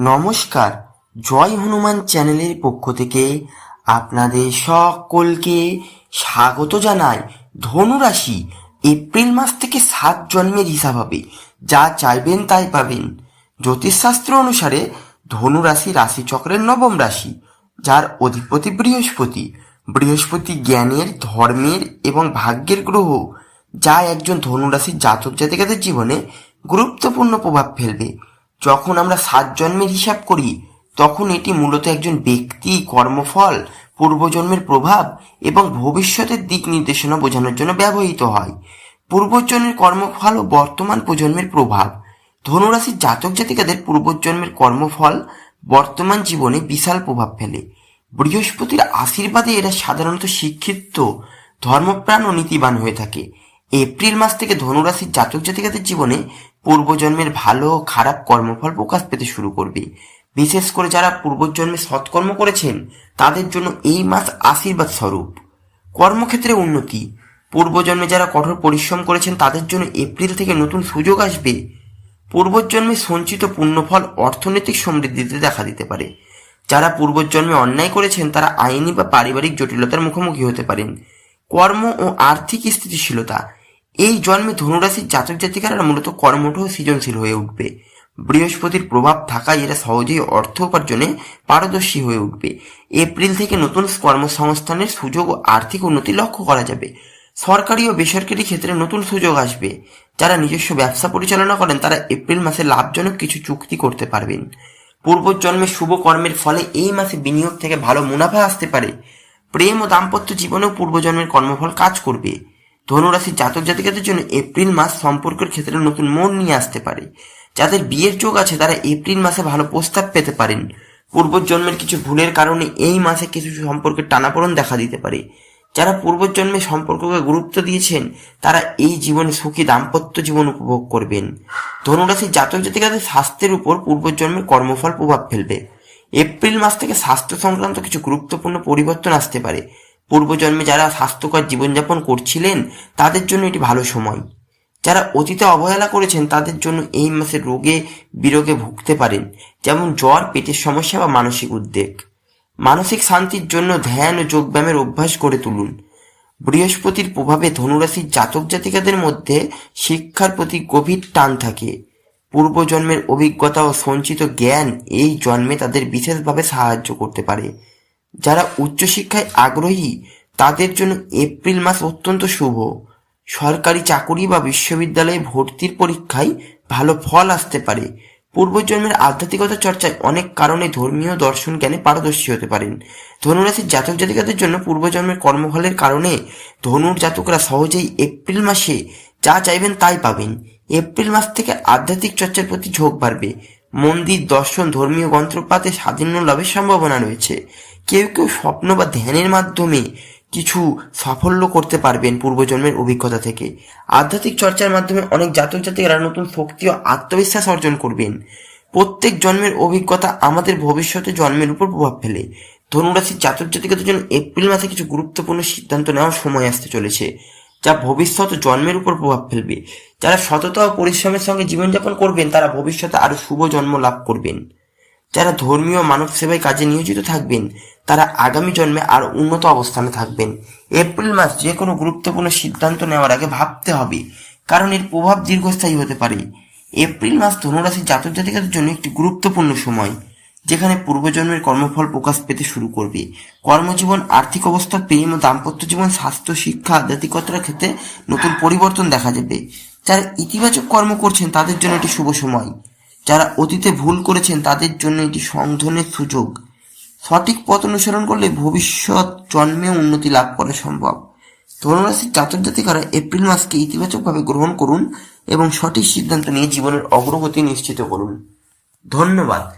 নমস্কার, জয় হনুমান চ্যানেলের পক্ষ থেকে আপনাদের সকলকে স্বাগত জানাই ধনুরাশি, এপ্রিল মাস থেকে সাত জন্মের হিসাব হবে। যা চাইবেন তাই পাবেন। জ্যোতিষশাস্ত্র অনুসারে ধনুরাশি রাশিচক্রের নবম রাশি, যার অধিপতি বৃহস্পতি। বৃহস্পতি জ্ঞানের, ধর্মের এবং ভাগ্যের গ্রহ, যা একজন ধনুরাশির জাতক জাতিকাদের জীবনে গুরুত্বপূর্ণ প্রভাব ফেলবে। যখন আমরা সাত জন্মের হিসাব করি, তখন এটি মূলত একজন ব্যক্তি, কর্মফল, পূর্বজন্মের প্রভাব এবং ভবিষ্যতের দিক নির্দেশনা বোঝানোর জন্য ব্যবহৃত হয়। পূর্বজন্মের কর্মফল ও বর্তমান প্রজন্মের প্রভাব। ধনুরাশির জাতক জাতিকাদের পূর্বজন্মের কর্মফল বর্তমান জীবনে বিশাল প্রভাব ফেলে। বৃহস্পতির আশীর্বাদে এরা সাধারণত শিক্ষিত, ধর্মপ্রাণ ও নীতিবান হয়ে থাকে। এপ্রিল মাস থেকে ধনুরাশির জাতক জাতিকাদের জীবনে পূর্বজন্মের ভালো খারাপ কর্মফল প্রকাশ পেতে শুরু করবে। বিশেষ করে যারা পূর্বজন্মে সৎকর্ম করেছেন, তাদের জন্য এই মাস আশীর্বাদ স্বরূপ। কর্মক্ষেত্রে উন্নতি। পূর্বজন্মে যারা কঠোর পরিশ্রম করেছেন, তাদের জন্য এপ্রিল থেকে নতুন সুযোগ আসবে। পূর্বজন্মে সঞ্চিত পুণ্যফল অর্থনৈতিক সমৃদ্ধিতে দেখা দিতে পারে। যারা পূর্বজন্মে অন্যায় করেছেন, তারা আইনি বা পারিবারিক জটিলতার মুখোমুখি হতে পারেন। কর্ম ও আর্থিক স্থিতিশীলতা। এই জন্মে ধনুরাশির জাতক জাতিকারা মূলত কর্মঠ সৃজনশীল হয়ে উঠবে। বৃহস্পতির প্রভাব থাকায় এরা সহজেই অর্থ উপার্জনে পারদর্শী হয়ে উঠবে। এপ্রিল থেকে নতুন কর্মসংস্থানের সুযোগ ও আর্থিক উন্নতি লক্ষ্য করা যাবে। সরকারি ও বেসরকারি ক্ষেত্রে নতুন সুযোগ আসবে। যারা নিজস্ব ব্যবসা পরিচালনা করেন, তারা এপ্রিল মাসে লাভজনক কিছু চুক্তি করতে পারবেন। পূর্বজন্মের শুভ কর্মের ফলে এই মাসে বিনিয়োগ থেকে ভালো মুনাফা আসতে পারে। প্রেম ও দাম্পত্য জীবনেও পূর্বজন্মের কর্মফল কাজ করবে। ধনুরাশির জাতক জাতিকাদের জন্য এপ্রিল মাস সম্পর্কের ক্ষেত্রে নতুন মন নিয়ে আসতে পারে। যাদের বিয়ের যোগ আছে, তারা এপ্রিল মাসে ভালো প্রস্তাব পেতে পারেন। পূর্বজন্মের কিছু ভুলের কারণে এই মাসে কিছু সম্পর্কের টানাপোড়েন দেখা দিতে পারে। যারা পূর্বজন্মে সম্পর্ককে গুরুত্ব দিয়েছেন, তারা এই জীবনে সুখী দাম্পত্য জীবন উপভোগ করবেন। ধনুরাশির জাতক জাতিকাদের স্বাস্থ্যের উপর পূর্বজন্মের কর্মফল প্রভাব ফেলবে। এপ্রিল মাস থেকে স্বাস্থ্য সংক্রান্ত কিছু গুরুত্বপূর্ণ পরিবর্তন আসতে পারে। পূর্বজন্মে যারা স্বাস্থ্যকর জীবনযাপন করছিলেন, তাদের জন্য এটি ভালো সময়। যারা অতীতে অবহেলা করেছেন, তাদের জন্য এই মাসে রোগে, বিরোগে ভুগতে পারেন, যেমন জ্বর, পেটের সমস্যা বা মানসিক উদ্বেগ। মানসিক শান্তির জন্য ধ্যান ও যোগব্যায়ামের অভ্যাস গড়ে তুলুন। বৃহস্পতির প্রভাবে ধনুরাশির জাতক জাতিকাদের মধ্যে শিক্ষার প্রতি গভীর টান থাকে। পূর্বজন্মের অভিজ্ঞতা ও সঞ্চিত জ্ঞান এই জন্মে তাদের বিশেষভাবে সাহায্য করতে পারে। যারা উচ্চশিক্ষায় আগ্রহী, তাদের জন্য এপ্রিল মাস অত্যন্ত শুভ। সরকারি চাকুরি বা বিশ্ববিদ্যালয়ে ভর্তির পরীক্ষায় ভালো ফল আসতে পারে। পূর্বজন্মের আধ্যাত্মিকতা চর্চায় অনেক কারণে ধর্মীয় দর্শন জ্ঞানে পারদর্শী হতে পারেন। ধনুরাশির জাতক জাতিকাদের জন্য পূর্বজন্মের কর্মফলের কারণে ধনুর জাতকরা সহজেই এপ্রিল মাসে যা চাইবেন তাই পাবেন। এপ্রিল মাস থেকে আধ্যাত্মিক চর্চার প্রতি ঝোঁক বাড়বে। মন্দির, দর্শন, ধর্মীয় গ্রন্থপাতে স্বাধীন লাভের সম্ভাবনা রয়েছে। কেউ কেউ স্বপ্ন বা ধ্যানের মাধ্যমে কিছু সাফল্য করতে পারবেন পূর্বজন্মের অভিজ্ঞতা থেকে। আধ্যাত্মিক চর্চার মাধ্যমে অনেক জাতক জাতিকারা নতুন শক্তি ও আত্মবিশ্বাস অর্জন করবেন। প্রত্যেক জন্মের অভিজ্ঞতা আমাদের ভবিষ্যতে জন্মের উপর প্রভাব ফেলে। ধনুরাশির জাতক জাতিকাদের জন্য এপ্রিল মাসে কিছু গুরুত্বপূর্ণ সিদ্ধান্ত নেওয়ার সময় আসতে চলেছে। যা ভবিষ্যৎ জন্মের উপর প্রভাব ফেলবে। যারা সততা ও পরিশ্রমের সঙ্গে জীবনযাপন করবেন, তারা ভবিষ্যতে আরও শুভ জন্ম লাভ করবেন। যারা ধর্মীয় মানব সেবায় কাজে নিয়োজিত থাকবেন, তারা আগামী জন্মে আরও উন্নত অবস্থানে থাকবেন। এপ্রিল মাস যে কোনো গুরুত্বপূর্ণ সিদ্ধান্ত নেওয়ার আগে ভাবতে হবে, কারণ এর প্রভাব দীর্ঘস্থায়ী হতে পারে। এপ্রিল মাস ধনুরাশির জাতক জাতিকাদের জন্য একটি গুরুত্বপূর্ণ সময়। যেখানে পূর্বজন্মের কর্মফল প্রকাশ পেতে শুরু করবে। কর্মজীবন, আর্থিক অবস্থা, প্রেম ও দাম্পত্য জীবন, স্বাস্থ্য, শিক্ষা, আধ্যাত্মিকতার ক্ষেত্রে নতুন পরিবর্তন দেখা যাবে যারা ইতিবাচক কর্ম করছেন, তাদের জন্য এটি শুভ সময়। যারা অতীতে ভুল করেছেন, তাদের জন্য এটি সংশোধনের সুযোগ। সঠিক পথ অনুসরণ করলে ভবিষ্যৎ জন্মে উন্নতি লাভ করা সম্ভব। ধনুরাশির জাতক জাতিকারা এপ্রিল মাসকে ইতিবাচকভাবে গ্রহণ করুন এবং সঠিক সিদ্ধান্ত নিয়ে জীবনের অগ্রগতি নিশ্চিত করুন। ধন্যবাদ।